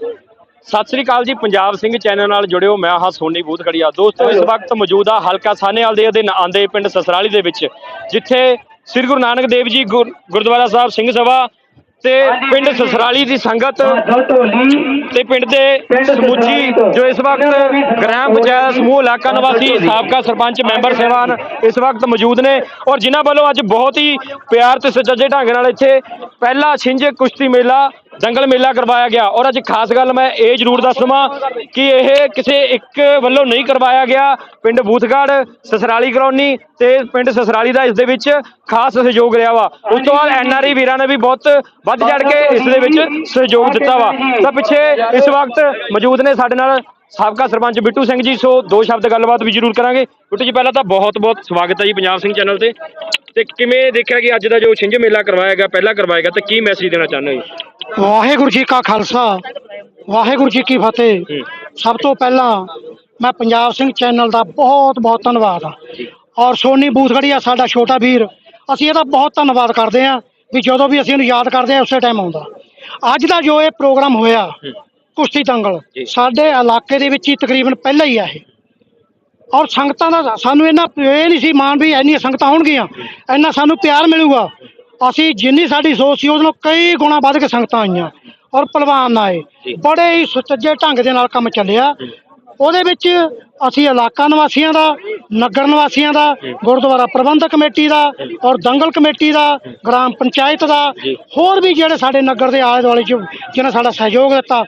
ਸਤਿ ਸ੍ਰੀ ਅਕਾਲ ਜੀ ਪੰਜਾਬ ਸਿੰਘ ਚੈਨਲ ਨਾਲ ਜੁੜਿਓ ਮੈਂ ਹਾਂ ਸੋਨੀ ਬੂਥਗੜੀਆ। ਦੋਸਤੋ ਇਸ ਵਕਤ ਮੌਜੂਦਾ ਹਲਕਾ ਸਾਹਨੇਵਾਲ ਦੇ ਅਧੀਨ ਆਂਦੇ ਪਿੰਡ ਸਸਰਾਲੀ ਦੇ ਵਿੱਚ ਜਿੱਥੇ ਸ੍ਰੀ ਗੁਰੂ ਨਾਨਕ ਦੇਵ ਜੀ ਗੁਰ- ਗੁਰਦੁਆਰਾ ਸਾਹਿਬ ਸਿੰਘ ਸਭਾ ਤੇ ਪਿੰਡ ਸਸਰਾਲੀ ਦੀ ਸੰਗਤ ਤੇ ਪਿੰਡ ਦੇ ਸਮੁੱਚੀ ਜੋ ਇਸ ਵਕਤ ਗ੍ਰਾਮ ਪੰਚਾਇਤ ਸਮੂਹ ਇਲਾਕਾ ਨਿਵਾਸੀ ਸਾਬਕਾ ਸਰਪੰਚ ਮੈਂਬਰ ਸਹਿਬਾਨ ਇਸ ਵਕਤ ਮੌਜੂਦ ਨੇ ਔਰ ਜਿਨ੍ਹਾਂ ਵੱਲੋਂ ਅੱਜ ਬਹੁਤ ਹੀ ਪਿਆਰ ਤੇ ਸੁਚੱਜੇ ਢੰਗ ਨਾਲ ਇੱਥੇ ਪਹਿਲਾ ਛਿੰਝ ਕੁਸ਼ਤੀ ਮੇਲਾ ਦੰਗਲ ਮੇਲਾ ਕਰਵਾਇਆ ਗਿਆ। ਔਰ ਅੱਜ ਖਾਸ ਗੱਲ ਮੈਂ ਇਹ ਜ਼ਰੂਰ ਦੱਸ ਦਵਾਂ ਕਿ ਇਹ ਕਿਸੇ ਇੱਕ ਵੱਲੋਂ ਨਹੀਂ ਕਰਵਾਇਆ ਗਿਆ। ਪਿੰਡ ਬੂਥਗੜ੍ਹ ਸਸਰਾਲੀ ਕਲੋਨੀ ਤੇ ਪਿੰਡ ਸਸਰਾਲੀ ਦਾ ਇਸ ਦੇ ਵਿੱਚ ਖਾਸ ਸਹਿਯੋਗ ਰਿਹਾ ਵਾ। ਉਸ ਤੋਂ ਬਾਅਦ ਐਨਆਰਆਈ ਵੀਰਾਂ ਨੇ ਵੀ ਬਹੁਤ ਵੱਧ ਚੜ ਕੇ ਇਸ ਦੇ ਵਿੱਚ ਸਹਿਯੋਗ ਦਿੱਤਾ ਵਾ। ਤਾਂ ਪਿੱਛੇ ਇਸ ਵਕਤ ਮੌਜੂਦ ਨੇ ਸਾਡੇ ਨਾਲ ਸਾਬਕਾ ਸਰਪੰਚ ਬਿੱਟੂ ਸਿੰਘ ਜੀ। ਸੋ ਦੋ ਸ਼ਬਦ ਗੱਲਬਾਤ ਵੀ ਜ਼ਰੂਰ ਕਰਾਂਗੇ। ਬਿੱਟੂ ਜੀ, ਪਹਿਲਾਂ ਤਾਂ ਬਹੁਤ ਬਹੁਤ ਸਵਾਗਤ ਹੈ ਜੀ ਪੰਜਾਬ ਸਿੰਘ ਚੈਨਲ ਤੇ। ਤੇ ਕਿਵੇਂ ਦੇਖਿਆ ਕਿ ਅੱਜ ਦਾ ਜੋ ਛਿੰਝ ਮੇਲਾ ਕਰਵਾਇਆ ਗਿਆ, ਪਹਿਲਾਂ ਕਰਵਾਇਆ ਗਿਆ, ਤੇ ਕੀ ਮੈਸੇਜ ਦੇਣਾ ਚਾਹੁੰਦੇ ਹੋ ਜੀ? ਵਾਹਿਗੁਰੂ ਜੀ ਕਾ ਖਾਲਸਾ ਵਾਹਿਗੁਰੂ ਜੀ ਕੀ ਫਤਿਹ। ਸਭ ਤੋਂ ਪਹਿਲਾਂ ਮੈਂ ਪੰਜਾਬ ਸਿੰਘ ਚੈਨਲ ਦਾ ਬਹੁਤ ਬਹੁਤ ਧੰਨਵਾਦ ਆ ਔਰ ਸੋਨੀ ਬੂਥਗੜੀਆ ਸਾਡਾ ਛੋਟਾ ਵੀਰ ਅਸੀਂ ਇਹਦਾ ਬਹੁਤ ਧੰਨਵਾਦ ਕਰਦੇ ਹਾਂ ਵੀ ਜਦੋਂ ਵੀ ਅਸੀਂ ਇਹਨੂੰ ਯਾਦ ਕਰਦੇ ਹਾਂ ਉਸੇ ਟਾਈਮ ਆਉਂਦਾ। ਅੱਜ ਦਾ ਜੋ ਇਹ ਪ੍ਰੋਗਰਾਮ ਹੋਇਆ। ਕੁਸ਼ਤੀ ਦੰਗਲ। ਸਾਡੇ ਇਲਾਕੇ ਦੇ ਵਿੱਚ ਹੀ ਤਕਰੀਬਨ ਪਹਿਲਾਂ ਹੀ ਆ ਇਹ। ਔਰ ਸੰਗਤਾਂ ਦਾ ਸਾਨੂੰ ਇਹਨਾਂ ਇਹ ਨਹੀਂ ਸੀ ਮਾਣ ਵੀ ਇੰਨੀਆਂ ਸੰਗਤਾਂ ਆਉਣਗੀਆਂ ਇੰਨਾ ਸਾਨੂੰ ਪਿਆਰ ਮਿਲੂਗਾ। ਅਸੀਂ ਜਿੰਨੀ ਸਾਡੀ ਸੋਚ ਸੀ ਉਹਦੇ ਨਾਲੋਂ ਕਈ ਗੁਣਾ ਵੱਧ ਕੇ ਸੰਗਤਾਂ ਆਈਆਂ ਔਰ ਪਹਿਲਵਾਨ ਆਏ। ਬੜੇ ਹੀ ਸੁਚੱਜੇ ਢੰਗ ਦੇ ਨਾਲ ਕੰਮ ਚੱਲਿਆ ਉਹਦੇ ਵਿੱਚ ਅਸੀਂ ਇਲਾਕਾ ਨਿਵਾਸੀਆਂ ਦਾ ਨਗਰ ਨਿਵਾਸੀਆਂ ਦਾ ਗੁਰਦੁਆਰਾ ਪ੍ਰਬੰਧਕ ਕਮੇਟੀ ਦਾ ਔਰ ਦੰਗਲ ਕਮੇਟੀ ਦਾ ਗ੍ਰਾਮ ਪੰਚਾਇਤ ਦਾ। ਹੋਰ ਵੀ ਜਿਹੜੇ ਸਾਡੇ ਨਗਰ ਦੇ ਆਲੇ ਦੁਆਲੇ ਚ ਜਿਹਨਾਂ ਸਾਡਾ ਸਹਿਯੋਗ ਦਿੱਤਾ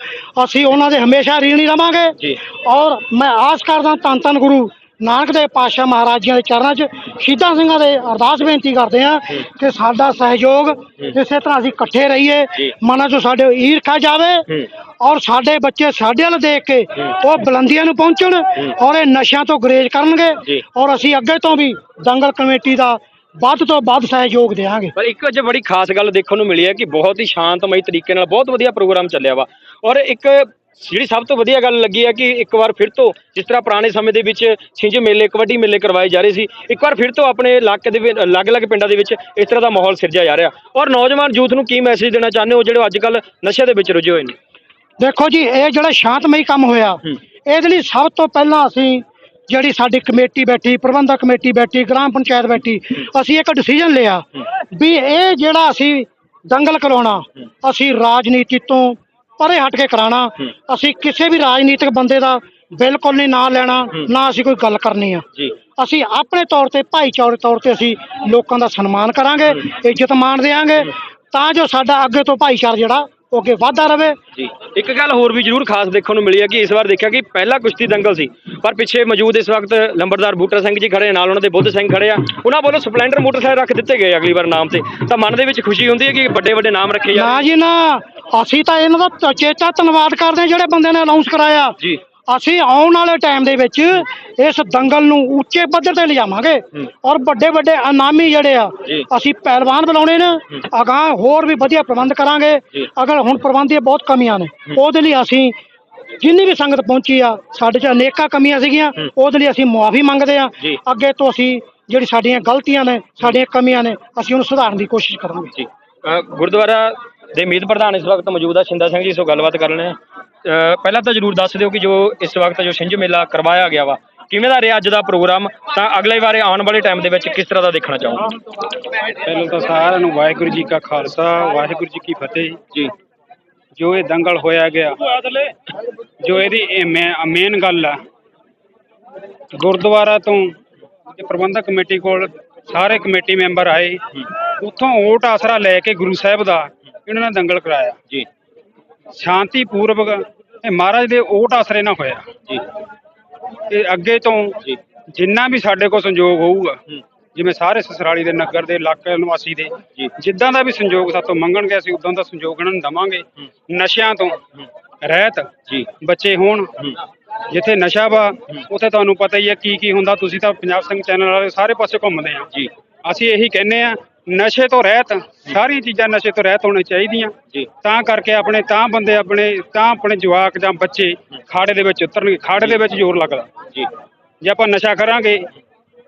ਅਸੀਂ ਉਹਨਾਂ ਦੇ ਹਮੇਸ਼ਾ ਰੀਣੀ ਰਵਾਂਗੇ। ਔਰ ਮੈਂ ਆਸ ਕਰਦਾ ਧੰਨ ਧੰਨ ਗੁਰੂ ਨਾਨਕ ਦੇਵ ਪਾਤਸ਼ਾਹ ਮਹਾਰਾਜ ਜੀਆਂ ਦੇ ਚਰਨਾਂ 'ਚ ਸ਼ਹੀਦਾਂ ਸਿੰਘਾਂ ਦੇ ਅਰਦਾਸ ਬੇਨਤੀ ਕਰਦੇ ਹਾਂ ਕਿ ਸਾਡਾ ਸਹਿਯੋਗ ਇਸੇ ਤਰ੍ਹਾਂ ਅਸੀਂ ਇਕੱਠੇ ਰਹੀਏ। ਮਨਾਂ 'ਚੋਂ ਸਾਡੇ ਈਰਖਾ ਜਾਵੇ। ਔਰ ਸਾਡੇ ਬੱਚੇ ਸਾਡੇ ਵੱਲ ਦੇਖ ਕੇ ਉਹ ਬੁਲੰਦੀਆਂ ਨੂੰ ਪਹੁੰਚਣ ਔਰ ਇਹ ਨਸ਼ਿਆਂ ਤੋਂ ਗੁਰੇਜ਼। ਕਰਨਗੇ ਔਰ ਅਸੀਂ ਅੱਗੇ ਤੋਂ ਵੀ ਦੰਗਲ ਕਮੇਟੀ ਦਾ ਵੱਧ ਤੋਂ ਵੱਧ ਸਹਿਯੋਗ ਦੇਵਾਂਗੇ ਪਰ ਇੱਕ ਅੱਜ ਬੜੀ ਖਾਸ ਗੱਲ ਦੇਖਣ ਨੂੰ ਮਿਲੀ ਹੈ ਕਿ ਬਹੁਤ ਹੀ ਸ਼ਾਂਤਮਈ ਤਰੀਕੇ ਨਾਲ ਬਹੁਤ ਵਧੀਆ ਪ੍ਰੋਗਰਾਮ ਚੱਲਿਆ ਵਾ ਔਰ ਇੱਕ ਜਿਹੜੀ ਸਭ ਤੋਂ ਵਧੀਆ ਗੱਲ ਲੱਗੀ ਹੈ ਕਿ ਇੱਕ ਵਾਰ ਫਿਰ ਤੋਂ ਜਿਸ ਤਰ੍ਹਾਂ ਪੁਰਾਣੇ ਸਮੇਂ ਦੇ ਵਿੱਚ ਛਿੰਝ ਮੇਲੇ ਕਬੱਡੀ ਮੇਲੇ ਕਰਵਾਏ ਜਾ ਰਹੇ ਸੀ ਇੱਕ ਵਾਰ ਫਿਰ ਤੋਂ ਆਪਣੇ ਇਲਾਕੇ ਦੇ ਅਲੱਗ-ਅਲੱਗ ਪਿੰਡਾਂ ਦੇ ਵਿੱਚ ਇਸ ਤਰ੍ਹਾਂ ਦਾ ਮਾਹੌਲ ਸਿਰਜਿਆ ਜਾ ਰਿਹਾ। ਔਰ ਨੌਜਵਾਨ ਯੂਥ ਨੂੰ ਕੀ ਮੈਸੇਜ ਦੇਣਾ ਚਾਹੁੰਦੇ ਹੋ ਜਿਹੜੇ ਅੱਜ ਕੱਲ ਨਸ਼ੇ ਦੇ ਵਿੱਚ ਰੁੱਝੇ ਹੋਏ ਨੇ? ਦੇਖੋ ਜੀ ਇਹ ਜਿਹੜਾ ਸ਼ਾਂਤਮਈ ਕੰਮ ਹੋਇਆ। ਇਹਦੇ ਲਈ ਸਭ ਤੋਂ ਪਹਿਲਾਂ ਅਸੀਂ ਜਿਹੜੀ ਸਾਡੀ ਕਮੇਟੀ ਬੈਠੀ ਪ੍ਰਬੰਧਕ ਕਮੇਟੀ ਬੈਠੀ ਗ੍ਰਾਮ ਪੰਚਾਇਤ ਬੈਠੀ ਅਸੀਂ ਇੱਕ ਡਿਸੀਜਨ ਲਿਆ ਵੀ ਇਹ ਜਿਹੜਾ ਅਸੀਂ ਦੰਗਲ ਕਰਾਉਣਾ ਅਸੀਂ ਰਾਜਨੀਤੀ ਤੋਂ ਪਰੇ ਹਟ ਕੇ ਕਰਾਉਣਾ ਅਸੀਂ ਕਿਸੇ ਵੀ ਰਾਜਨੀਤਿਕ ਬੰਦੇ ਦਾ ਬਿਲਕੁਲ ਨਹੀਂ ਨਾਂ ਲੈਣਾ ਨਾ ਅਸੀਂ ਕੋਈ ਗੱਲ ਕਰਨੀ ਆ। ਅਸੀਂ ਆਪਣੇ ਤੌਰ ਤੇ ਭਾਈਚਾਰੇ ਤੌਰ ਤੇ ਅਸੀਂ ਲੋਕਾਂ ਦਾ ਸਨਮਾਨ ਕਰਾਂਗੇ ਇੱਜ਼ਤ ਮਾਣ ਦੇਵਾਂਗੇ ਤਾਂ ਜੋ ਸਾਡਾ ਅੱਗੇ ਤੋਂ ਭਾਈਚਾਰਾ ਜਿਹੜਾ ਉਹ ਅੱਗੇ ਵਧਦਾ ਰਵੇ ਇੱਕ ਗੱਲ ਹੋਰ ਵੀ ਜ਼ਰੂਰ ਖਾਸ ਦੇਖਣ ਨੂੰ ਮਿਲੀ ਹੈ ਕਿ ਇਸ ਵਾਰ ਦੇਖਿਆ ਕਿ ਪਹਿਲਾ ਕੁਸ਼ਤੀ ਦੰਗਲ ਸੀ ਪਰ ਪਿੱਛੇ ਮੌਜੂਦ ਇਸ ਵਕਤ ਲੰਬੜਦਾਰ ਬੂਟਾ ਸਿੰਘ ਜੀ ਖੜੇ ਨਾਲ ਉਹਨਾਂ ਦੇ ਬੁੱਧ ਸਿੰਘ ਖੜੇ ਆ। ਉਹਨਾਂ ਵੱਲੋਂ ਸਪਲੈਂਡਰ ਮੋਟਰਸਾਈਕਲ ਰੱਖ ਦਿੱਤੇ ਗਏ ਅਗਲੀ ਵਾਰ ਨਾਮ ਤੇ। ਤਾਂ ਮਨ ਦੇ ਵਿੱਚ ਖੁਸ਼ੀ ਹੁੰਦੀ ਹੈ ਕਿ ਵੱਡੇ ਵੱਡੇ ਨਾਮ ਰੱਖੇ ਜਾ ਨਾ ਜੀ ਨਾ ਅਸੀਂ ਤਾਂ ਇਹਨਾਂ ਦਾ ਚੇਚਾ ਧੰਨਵਾਦ ਕਰਦੇ ਹਾਂ ਜਿਹੜੇ ਬੰਦੇ ਨੇ ਅਨਾਉਂਸ ਕਰਾਇਆ। ਜੀ। ਅਸੀਂ ਆਉਣ ਵਾਲੇ ਟਾਈਮ ਦੇ ਵਿੱਚ ਇਸ ਦੰਗਲ ਨੂੰ ਉੱਚੇ ਪੱਧਰ ਤੇ ਲਿਜਾਵਾਂਗੇ ਔਰ ਵੱਡੇ ਵੱਡੇ ਇਨਾਮੀ ਜਿਹੜੇ ਆ। ਅਸੀਂ ਪਹਿਲਵਾਨ ਬਣਾਉਣੇ ਨੇ। ਅਗਾਂਹ ਹੋਰ ਵੀ ਵਧੀਆ ਪ੍ਰਬੰਧ ਕਰਾਂਗੇ। ਅਗਰ ਹੁਣ ਪ੍ਰਬੰਧ ਦੀਆਂ ਬਹੁਤ ਕਮੀਆਂ ਨੇ ਉਹਦੇ ਲਈ ਅਸੀਂ ਜਿੰਨੀ ਵੀ ਸੰਗਤ ਪਹੁੰਚੀ ਆ ਸਾਡੇ 'ਚ ਅਨੇਕਾਂ ਕਮੀਆਂ ਸੀਗੀਆਂ ਉਹਦੇ ਲਈ ਅਸੀਂ ਮੁਆਫੀ ਮੰਗਦੇ ਆ। ਅੱਗੇ ਤੋਂ ਅਸੀਂ ਜਿਹੜੀ ਸਾਡੀਆਂ ਗਲਤੀਆਂ ਨੇ ਸਾਡੀਆਂ ਕਮੀਆਂ ਨੇ ਅਸੀਂ ਉਹਨੂੰ ਸੁਧਾਰਨ ਦੀ ਕੋਸ਼ਿਸ਼ ਕਰਾਂਗੇ। ਜੀ। ਗੁਰਦੁਆਰਾ ਦੇ ਮੀਤ ਪ੍ਰਧਾਨ ਇਸ ਵਕਤ ਮੌਜੂਦ ਆ ਸ਼ਿੰਦਾ ਸਿੰਘ ਜੀ ਸੋ ਗੱਲਬਾਤ ਕਰ ਲੈਣੇ ਪਹਿਲਾਂ ਤਾਂ ਜ਼ਰੂਰ ਦੱਸ ਦਿਓ ਕਿ ਜੋ ਇਸ ਵਕਤ ਜੋ ਛਿੰਝ ਮੇਲਾ ਕਰਵਾਇਆ ਗਿਆ ਵਾ ਕਿਵੇਂ ਦਾ ਰਿਹਾ ਅੱਜ ਦਾ ਪ੍ਰੋਗਰਾਮ? ਤਾਂ ਅਗਲੇ ਵਾਰੇ ਆਉਣ ਵਾਲੇ ਟਾਈਮ ਦੇ ਵਿੱਚ ਕਿਸ ਤਰ੍ਹਾਂ ਦਾ ਦੇਖਣਾ ਚਾਹੋਗੇ? ਪਹਿਲਾਂ ਤਾਂ ਸਾਰਿਆਂ ਨੂੰ ਵਾਹਿਗੁਰੂ ਜੀ ਕਾ ਖਾਲਸਾ ਵਾਹਿਗੁਰੂ ਜੀ ਕੀ ਫਤਿਹ ਜੀ। ਜੋ ਇਹ ਦੰਗਲ ਹੋਇਆ ਗਿਆ ਜੋ ਇਹਦੀ ਮੇਨ ਗੱਲ ਆ ਗੁਰਦੁਆਰਾ ਤੋਂ ਤੇ ਪ੍ਰਬੰਧਕ ਕਮੇਟੀ ਕੋਲ ਸਾਰੇ ਕਮੇਟੀ ਮੈਂਬਰ ਆਏ। ਉੱਥੋਂ ਓਟ ਆਸਰਾ ਲੈ ਕੇ ਗੁਰੂ ਸਾਹਿਬ ਦਾ ਇਹਨਾਂ ਨੇ ਦੰਗਲ ਕਰਾਇਆ। ਜੀ। ਸ਼ਾਂਤੀ ਪੂਰਵਕ ਇਹ ਮਹਾਰਾਜ ਦੇ ਓਟ ਆਸਰੇ ਨਾਲ ਹੋਇਆ। ਜੀ। ਤੇ ਅੱਗੇ ਤੋਂ ਜਿੰਨਾ ਵੀ ਸਾਡੇ ਕੋਲ ਸੰਯੋਗ ਹੋਊਗਾ। ਜਿਵੇਂ ਸਾਰੇ ਸਸਰਾਲੀ ਦੇ ਨਗਰ ਦੇ ਇਲਾਕੇ ਨਿਵਾਸੀ ਦੇ। ਜਿੱਦਾਂ ਦਾ ਵੀ ਸੰਯੋਗ ਸਾਤੋਂ ਮੰਗਣਗੇ ਅਸੀਂ ਉਦਾਂ ਦਾ ਸੰਯੋਗ ਇਹਨਾਂ ਨੂੰ ਦਵਾਂਗੇ ਨਸ਼ਿਆਂ ਤੋਂ ਰਹਿਤ ਜੀ ਬੱਚੇ ਹੋਣ। ਜਿੱਥੇ ਨਸ਼ਾ ਵਾ ਉੱਥੇ ਤੁਹਾਨੂੰ ਪਤਾ ਹੀ ਹੈ ਕੀ ਕੀ ਹੁੰਦਾ। ਤੁਸੀਂ ਤਾਂ ਪੰਜਾਬ ਸਿੰਘ ਚੈਨਲ ਵਾਲੇ ਸਾਰੇ ਪਾਸੇ ਘੁੰਮਦੇ ਆ। ਜੀ। ਅਸੀਂ ਇਹੀ ਕਹਿੰਨੇ ਆ ਨਸ਼ੇ ਤੋਂ ਰਹਿਤ ਸਾਰੀਆਂ ਚੀਜ਼ਾਂ ਨਸ਼ੇ ਤੋਂ ਰਹਿਤ ਹੋਣੀਆਂ ਚਾਹੀਦੀਆਂ। ਜੀ। ਤਾਂ ਕਰਕੇ ਆਪਣੇ ਤਾਂ ਬੰਦੇ ਆਪਣੇ ਤਾਂ ਆਪਣੇ ਜਵਾਕ ਜਾਂ ਬੱਚੇ ਖਾੜੇ ਦੇ ਵਿੱਚ ਉਤਰਨਗੇ ਖਾੜੇ ਦੇ ਵਿੱਚ ਜ਼ੋਰ ਲੱਗਦਾ। ਜੀ। ਜੇ ਆਪਾਂ ਨਸ਼ਾ ਕਰਾਂਗੇ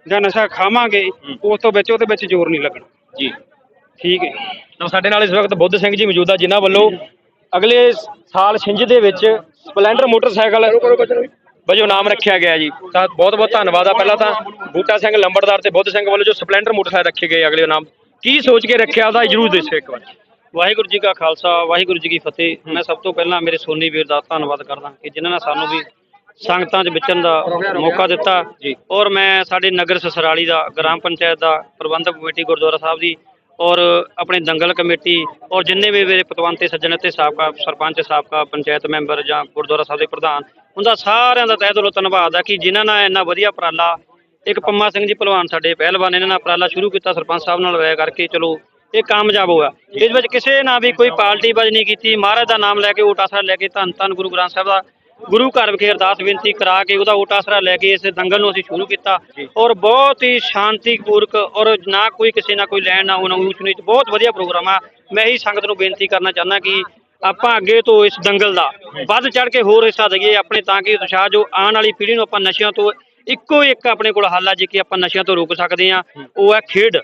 ਜਾਂ ਨਸ਼ਾ ਖਾਵਾਂਗੇ ਉਸ ਤੋਂ ਵਿੱਚ ਉਹਦੇ ਵਿੱਚ ਜ਼ੋਰ ਨਹੀਂ ਲੱਗਣਾ। ਜੀ। ਠੀਕ ਹੈ। ਤਾਂ ਸਾਡੇ ਨਾਲ ਇਸ ਵਕਤ ਬੁੱਧ ਸਿੰਘ ਜੀ ਮੌਜੂਦ ਆ ਜਿਨ੍ਹਾਂ ਵੱਲੋਂ ਅਗਲੇ ਸਾਲ ਛਿੰਝ ਦੇ ਵਿੱਚ ਸਪਲੈਂਡਰ ਮੋਟਰਸਾਈਕਲ। ਵਜੋਂ ਨਾਮ ਰੱਖਿਆ ਗਿਆ ਜੀ। ਤਾਂ ਬਹੁਤ ਬਹੁਤ ਧੰਨਵਾਦ ਆ। ਪਹਿਲਾਂ ਤਾਂ ਬੂਟਾ ਸਿੰਘ ਲੰਬੜਦਾਰ ਤੇ ਬੁੱਧ ਸਿੰਘ ਵੱਲੋਂ ਜੋ ਸਪਲੈਂਡਰ ਮੋਟਰਸਾਈਕਲ ਰੱਖੇ ਗਏ ਅਗਲੇ ਨਾਮ। ਕੀ ਸੋਚ ਕੇ ਰੱਖਿਆ ਉਹਦਾ ਜਰੂਰ ਦੱਸਿਓ ਇੱਕ ਵਾਰ। ਵਾਹਿਗੁਰੂ ਜੀ ਕਾ ਖਾਲਸਾ ਵਾਹਿਗੁਰੂ ਜੀ ਕੀ ਫਤਿਹ। ਮੈਂ ਸਭ ਤੋਂ ਪਹਿਲਾਂ ਮੇਰੇ ਸੋਨੀ ਵੀਰ ਦਾ ਧੰਨਵਾਦ ਕਰਦਾ ਕਿ ਜਿਨ੍ਹਾਂ ਨੇ ਸਾਨੂੰ ਵੀ ਸੰਗਤਾਂ 'ਚ ਵਿਚਰਨ ਦਾ ਮੌਕਾ ਦਿੱਤਾ। ਜੀ। ਔਰ ਮੈਂ ਸਾਡੇ ਨਗਰ ਸਸਰਾਲੀ ਦਾ ਗ੍ਰਾਮ ਪੰਚਾਇਤ ਦਾ ਪ੍ਰਬੰਧਕ ਕਮੇਟੀ ਗੁਰਦੁਆਰਾ ਸਾਹਿਬ ਦੀ ਔਰ ਆਪਣੇ ਦੰਗਲ ਕਮੇਟੀ ਔਰ ਜਿੰਨੇ ਵੀ ਮੇਰੇ ਪਤਵੰਤੇ ਸੱਜਣ ਅਤੇ ਸਾਬਕਾ ਸਰਪੰਚ, ਸਾਬਕਾ ਪੰਚਾਇਤ ਮੈਂਬਰ ਜਾਂ ਗੁਰਦੁਆਰਾ ਸਾਹਿਬ ਦੇ ਪ੍ਰਧਾਨ ਉਹਦਾ ਸਾਰਿਆਂ ਦਾ ਤਹਿ ਦਿਲੋਂ ਧੰਨਵਾਦ ਆ ਕਿ ਜਿਨ੍ਹਾਂ ਨਾਲ ਇੰਨਾ ਵਧੀਆ ਉਪਰਾਲਾ, ਇੱਕ ਪੰਮਾ ਸਿੰਘ ਜੀ ਪਹਿਲਵਾਨ ਸਾਡੇ ਪਹਿਲਵਾਨ ਇਹਨਾਂ ਨਾਲ ਉਪਰਾਲਾ ਸ਼ੁਰੂ ਕੀਤਾ, ਸਰਪੰਚ ਸਾਹਿਬ ਨਾਲ ਰਾਇ ਕਰਕੇ, ਚਲੋ, ਇਹ ਕਾਮਯਾਬ ਹੋਇਆ। ਇਸ ਵਿੱਚ ਕਿਸੇ ਨਾਲ ਵੀ ਕੋਈ ਪਾਰਟੀਬਾਜ਼ੀ ਨਹੀਂ ਕੀਤੀ, ਮਹਾਰਾਜ ਦਾ ਨਾਮ ਲੈ ਕੇ ਓਟ ਆਸਰਾ ਲੈ ਕੇ ਧੰਨ ਧੰਨ ਗੁਰੂ ਗ੍ਰੰਥ ਸਾਹਿਬ ਦਾ ਗੁਰੂ ਘਰ ਵਿਖੇ ਅਰਦਾਸ ਬੇਨਤੀ ਕਰਾ ਕੇ ਉਹਦਾ ਓਟ ਆਸਰਾ ਲੈ ਕੇ ਇਸ ਦੰਗਲ ਨੂੰ ਅਸੀਂ ਸ਼ੁਰੂ ਕੀਤਾ ਔਰ ਬਹੁਤ ਹੀ ਸ਼ਾਂਤੀਪੂਰਕ ਔਰ ਨਾ ਕੋਈ ਕਿਸੇ ਨਾਲ ਕੋਈ ਲੈਣ ਨਾ ਹੋਣਾ ਊਚ ਨੀਚ ਬਹੁਤ ਵਧੀਆ ਪ੍ਰੋਗਰਾਮ ਆ। ਮੈਂ ਹੀ ਸੰਗਤ ਨੂੰ ਬੇਨਤੀ ਕਰਨਾ ਚਾਹੁੰਦਾ ਕਿ ਆਪਾਂ ਅੱਗੇ ਤੋਂ ਇਸ ਦੰਗਲ ਦਾ ਵੱਧ ਚੜ ਕੇ ਹੋਰ ਹਿੱਸਾ ਦਈਏ ਆਪਣੇ ਤਾਂ ਕਿ ਉਤਸ਼ਾਹ ਜੋ ਆਉਣ ਵਾਲੀ ਪੀੜ੍ਹੀ ਨੂੰ ਆਪਾਂ ਨਸ਼ਿਆਂ ਤੋਂ ਇੱਕੋ ਇੱਕ ਆਪਣੇ ਕੋਲ ਹੱਲ ਆ ਜੇ ਕਿ ਆਪਾਂ ਨਸ਼ਿਆਂ ਤੋਂ ਰੋਕ ਸਕਦੇ ਆ ਉਹ ਹੈ ਖੇਡ।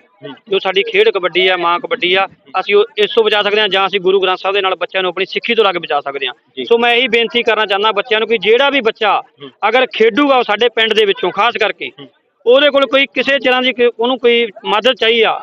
ਜੋ ਸਾਡੀ ਖੇਡ ਕਬੱਡੀ ਆ ਮਾਂ ਕਬੱਡੀ ਆ ਅਸੀਂ ਉਹ ਇਸ ਤੋਂ ਬਚਾ ਸਕਦੇ ਆ ਜਾਂ ਅਸੀਂ ਗੁਰੂ ਗ੍ਰੰਥ ਸਾਹਿਬ ਦੇ ਨਾਲ ਬੱਚਿਆਂ ਨੂੰ ਆਪਣੀ ਸਿੱਖੀ ਤੋਂ ਲਾ ਕੇ ਬਚਾ ਸਕਦੇ ਆ ਸੋ ਮੈਂ ਇਹੀ ਬੇਨਤੀ ਕਰਨਾ ਚਾਹੁੰਦਾ ਬੱਚਿਆਂ ਨੂੰ ਕਿ ਜਿਹੜਾ ਵੀ ਬੱਚਾ ਅਗਰ ਖੇਡੂਗਾ ਉਹ ਸਾਡੇ ਪਿੰਡ ਦੇ ਵਿੱਚੋਂ ਖਾਸ ਕਰਕੇ ਉਹਦੇ ਕੋਲ ਕੋਈ ਕਿਸੇ ਤਰ੍ਹਾਂ ਦੀ ਉਹਨੂੰ ਕੋਈ ਮਦਦ ਚਾਹੀ ਆ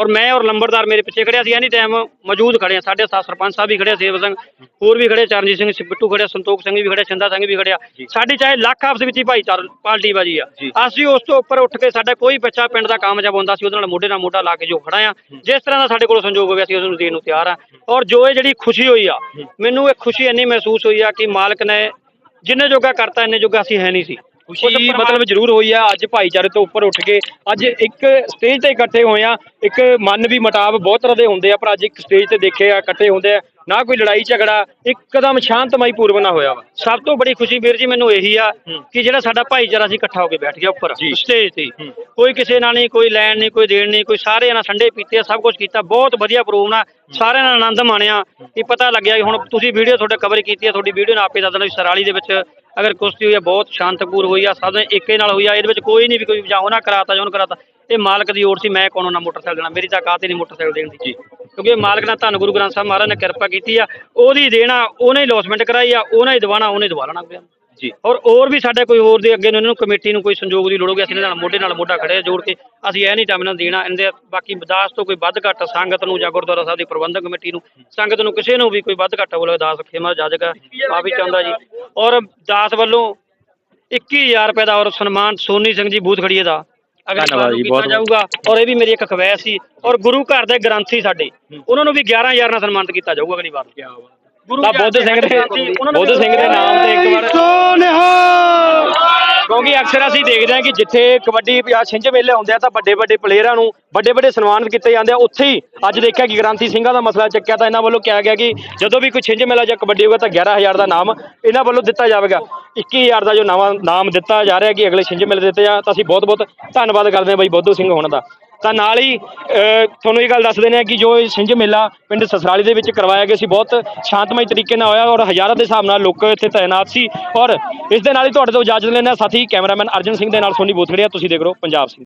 ਔਰ ਮੈਂ ਔਰ ਲੰਬੜਦਾਰ ਮੇਰੇ ਪਿੱਛੇ ਖੜਿਆ ਸੀ ਐਨੀ ਟਾਈਮ ਮੌਜੂਦ ਖੜੇ ਆ ਸਾਡੇ ਸਾ ਸਰਪੰਚ ਸਾਹਿਬ ਵੀ ਖੜੇ ਸੇਵ ਸਿੰਘ ਹੋਰ ਵੀ ਖੜੇ ਚਰਨਜੀਤ ਸਿੰਘ ਸਿੱਬਟੂ ਖੜਿਆ ਸੰਤੋਖ ਸਿੰਘ ਵੀ ਖੜਿਆ ਛਿੰਦਾ ਸਿੰਘ ਵੀ ਖੜਿਆ। ਸਾਡੀ ਚਾਹੇ ਲੱਖ ਆਪਸ ਵਿੱਚ ਹੀ ਭਾਈਚਾਰ ਪਾਰਟੀ ਬਾਜੀ ਆ ਅਸੀਂ ਉਸ ਤੋਂ ਉੱਪਰ ਉੱਠ ਕੇ ਸਾਡਾ ਕੋਈ ਬੱਚਾ ਪਿੰਡ ਦਾ ਕਾਮਯਾਬ ਹੁੰਦਾ ਸੀ ਉਹਦੇ ਨਾਲ ਮੋਢੇ ਨਾਲ ਮੋਢਾ ਲਾ ਕੇ ਜੋ ਖੜਾ ਆ ਜਿਸ ਤਰ੍ਹਾਂ ਦਾ ਸਾਡੇ ਕੋਲ ਸੰਯੋਗ ਹੋਵੇ ਅਸੀਂ ਉਸ ਨੂੰ ਦੇਣ ਨੂੰ ਤਿਆਰ ਆ। ਔਰ ਜੋ ਇਹ ਜਿਹੜੀ ਖੁਸ਼ੀ ਹੋਈ ਆ ਮੈਨੂੰ ਇਹ ਖੁਸ਼ੀ ਇੰਨੀ ਮਹਿਸੂਸ ਹੋਈ ਆ ਕਿ ਮਾਲਕ ਨੇ ਜਿੰਨੇ ਜੋਗਾ ਕਰਤਾ ਇੰਨੇ ਜੋਗਾ ਅਸੀਂ ਹੈ ਨਹੀਂ ਸੀ। ਖੁਸ਼ੀ ਮਤਲਬ ਜ਼ਰੂਰ ਹੋਈ ਆ। ਅੱਜ ਭਾਈਚਾਰੇ ਤੋਂ ਉੱਪਰ ਉੱਠ ਕੇ ਅੱਜ ਇੱਕ ਸਟੇਜ ਤੇ ਇਕੱਠੇ ਹੋਏ ਆ। ਇੱਕ ਮਨ ਵੀ ਮਟਾਵ ਬਹੁਤ ਤਰ੍ਹਾਂ ਦੇ ਹੁੰਦੇ ਆ ਪਰ ਅੱਜ ਇੱਕ ਸਟੇਜ ਤੇ ਦੇਖੇ ਆ ਇਕੱਠੇ ਹੁੰਦੇ ਆ। ਨਾ ਕੋਈ ਲੜਾਈ ਝਗੜਾ ਇੱਕਦਮ ਸ਼ਾਂਤਮਈ ਪੂਰਵਨਾ ਹੋਇਆ ਵਾ। ਸਭ ਤੋਂ ਬੜੀ ਖੁਸ਼ੀ ਵੀਰ ਜੀ ਮੈਨੂੰ ਇਹੀ ਆ ਕਿ ਜਿਹੜਾ ਸਾਡਾ ਭਾਈਚਾਰਾ ਸੀ ਇਕੱਠਾ ਹੋ ਕੇ ਬੈਠ ਗਿਆ ਉੱਪਰ। ਸਟੇਜ ਤੇ। ਕੋਈ ਕਿਸੇ ਨਾਲ ਨਹੀਂ ਕੋਈ ਲੈਣ ਨਹੀਂ ਕੋਈ ਦੇਣ ਨਹੀਂ ਕੋਈ ਸਾਰੇ ਨਾਲ ਸੰਡੇ ਪੀਤੇ ਸਭ ਕੁਝ ਕੀਤਾ। ਬਹੁਤ ਵਧੀਆ ਪ੍ਰੋਗਰਾਮ ਆ। ਸਾਰਿਆਂ ਨਾਲ ਆਨੰਦ ਮਾਣਿਆ ਕਿ ਪਤਾ ਲੱਗਿਆ ਕਿ ਹੁਣ ਤੁਸੀਂ ਵੀਡੀਓ ਤੁਹਾਡੇ ਕਵਰ ਕੀਤੀ ਆ ਤੁਹਾਡੀ ਵੀਡੀਓ ਨਾਲ ਆਪੇ ਦੱਸਣਾ ਸਰਾਲੀ ਦੇ ਵਿੱਚ ਅਗਰ ਕੁਸ਼ਤੀ ਹੋਈ ਆ ਬਹੁਤ ਸ਼ਾਂਤਪੂਰ ਹੋਈ ਆ ਸਭ ਏਕੇ ਨਾਲ ਹੋਈ ਆ ਇਹਦੇ ਵਿੱਚ ਕੋਈ ਨਹੀਂ ਵੀ ਕੋਈ ਜਾਂ ਉਹਨਾਂ ਕਰਾਤਾ ਜਾਂ ਉਹਨੂੰ ਕਰਾਤਾ। ਇਹ ਮਾਲਕ ਦੀ ਓਰ ਸੀ ਮੈਂ ਕੋਣੋਂ ਨਾ ਮੋਟਰਸਾਈਕਲ ਦੇਣਾ? ਮੇਰੀ ਤਾਂ ਕਾਤ ਹੀ ਨਹੀਂ ਮੋਟਰਸਾਈਕਲ ਦੇਣ ਦੀ। ਜੀ। ਕਿਉਂਕਿ ਮਾਲਕ ਨਾਲ ਧੰਨ ਗੁਰੂ ਗ੍ਰੰਥ ਸਾਹਿਬ ਮਹਾਰਾਜ ਨੇ ਕਿਰਪਾ ਕੀਤੀ ਆ ਉਹਦੀ ਦੇਣਾ ਉਹਨੇ ਲੋਸਮੈਂਟ ਕਰਾਈ ਆ ਉਹਨੇ ਹੀ ਦਵਾਣਾ ਉਹਨੇ ਦਵਾ ਲੈਣਾ ਪਿਆ ਜੀ। ਔਰ ਹੋਰ ਵੀ ਸਾਡੇ ਕੋਈ ਹੋਰ ਦੇ ਅੱਗੇ ਨੂੰ ਇਹਨਾਂ ਨੂੰ ਕਮੇਟੀ ਨੂੰ ਕੋਈ ਸੰਯੋਗ ਦੀ ਲੋੜ ਹੋਗੀ ਅਸੀਂ ਇਹਨਾਂ ਨਾਲ ਮੋਢੇ ਨਾਲ ਮੋਢਾ ਖੜੇ ਜੋੜ ਕੇ ਅਸੀਂ ਇਹ ਨਹੀਂ ਟਾਈਮ ਨਾਲ ਦੇਣਾ ਇਹਦੇ ਬਾਕੀ ਦਾਸ ਤੋਂ ਕੋਈ ਵੱਧ ਘੱਟ ਸੰਗਤ ਨੂੰ ਜਾਂ ਗੁਰਦੁਆਰਾ ਸਾਹਿਬ ਦੀ ਪ੍ਰਬੰਧਕ ਕਮੇਟੀ ਨੂੰ ਸੰਗਤ ਨੂੰ ਕਿਸੇ ਨੂੰ ਵੀ ਕੋਈ ਵੱਧ ਘੱਟ ਹੋਵੇ ਦਾਸ ਖੇਮਾ ਜਾਜਗਾ ਮਾਫੀ ਚਾਹੁੰਦਾ ਜੀ। ਔਰ ਦਾਸ ਵੱਲੋਂ 21000 ਰੁਪਏ ਦਾ ਔਰ ਸਨਮਾਨ ਸੋਨੀ ਸਿੰਘ ਜੀ ਬੂਥ ਖੜੀਏ ਦਾ ਅਗਰ ਧੰਨਵਾਦ ਜੀ, ਬਹੁਤ- ਜਾਊਗਾ। ਔਰ ਇਹ ਵੀ ਮੇਰੀ ਇੱਕ ਖਵੈਸ ਸੀ ਔਰ ਗੁਰੂ ਘਰ ਦੇ ਗ੍ਰੰਥੀ ਸਾਡੇ ਉਹਨਾਂ ਨੂੰ ਵੀ 11000 ਨਾਲ ਸਨਮਾਨਿਤ ਕੀਤਾ ਜਾਊਗਾ ਅਗਲੀ ਵਾਰ। ਤਾਂ ਬੁੱਧ ਸਿੰਘ ਦੇ ਬੁੱਧ ਸਿੰਘ ਦੇ ਨਾਮ ਤੇ ਇੱਕ ਵਾਰ ਸੋਨਿਹਾ ਕਿਉਂਕਿ ਅਕਸਰ ਅਸੀਂ ਦੇਖਦੇ ਹਾਂ ਕਿ ਜਿੱਥੇ ਕਬੱਡੀ ਜਾਂ ਛਿੰਝ ਮੇਲੇ ਹੁੰਦੇ ਆ ਤਾਂ ਵੱਡੇ ਵੱਡੇ ਪਲੇਅਰਾਂ ਨੂੰ ਵੱਡੇ ਵੱਡੇ ਸਨਮਾਨਿਤ ਕੀਤੇ ਜਾਂਦੇ ਆ। ਉੱਥੇ ਹੀ ਅੱਜ ਦੇਖਿਆ ਕਿ ਗ੍ਰਾਂਥੀ ਸਿੰਘਾਂ ਦਾ ਮਸਲਾ ਚੱਕਿਆ ਤਾਂ ਇਹਨਾਂ ਵੱਲੋਂ ਕਿਹਾ ਗਿਆ ਕਿ ਜਦੋਂ ਵੀ ਕੋਈ ਛਿੰਝ ਮੇਲਾ ਜਾਂ ਕਬੱਡੀ ਹੋਗਾ ਤਾਂ 11000 ਦਾ ਨਾਮ ਇਹਨਾਂ ਵੱਲੋਂ ਦਿੱਤਾ ਜਾਵੇਗਾ। 21000 ਦਾ ਜੋ ਨਵਾਂ ਨਾਮ ਦਿੱਤਾ ਜਾ ਰਿਹਾ ਕਿ ਅਗਲੇ ਛਿੰਝ ਮੇਲੇ ਦਿੱਤੇ ਜਾ ਤਾਂ ਅਸੀਂ ਬਹੁਤ ਬਹੁਤ ਧੰਨਵਾਦ ਕਰਦੇ ਹਾਂ ਬਾਈ ਬੋਧੂ ਸਿੰਘ ਹੋਣ ਦਾ। ਤਾਂ ਨਾਲ ਹੀ ਤੁਹਾਨੂੰ ਇਹ ਗੱਲ ਦੱਸ ਦਿੰਦੇ ਹਾਂ ਕਿ ਜੋ ਇਹ ਛਿੰਝ ਮੇਲਾ ਪਿੰਡ ਸਸਰਾਲੀ ਦੇ ਵਿੱਚ ਕਰਵਾਇਆ ਗਿਆ ਸੀ, ਬਹੁਤ ਸ਼ਾਂਤਮਈ ਤਰੀਕੇ ਨਾਲ ਹੋਇਆ ਔਰ ਹਜ਼ਾਰਾਂ ਦੇ ਹਿਸਾਬ ਨਾਲ ਲੋਕ ਇੱਥੇ ਤਾਇਨਾਤ ਸੀ ਔਰ ਇਸ ਦੇ ਨਾਲ ਹੀ ਤੁਹਾਡੇ ਤੋਂ ਇਜਾਜ਼ਤ ਲੈਣਾ ਸਾਥੀ ਕੈਮਰਾਮੈਨ ਅਰਜਨ ਸਿੰਘ ਦੇ ਨਾਲ ਸੋਨੀ ਬੋਥੜੀਆ ਤੁਸੀਂ ਦੇਖ ਰਹੇ ਹੋ ਪੰਜਾਬ ਸਿੰਘ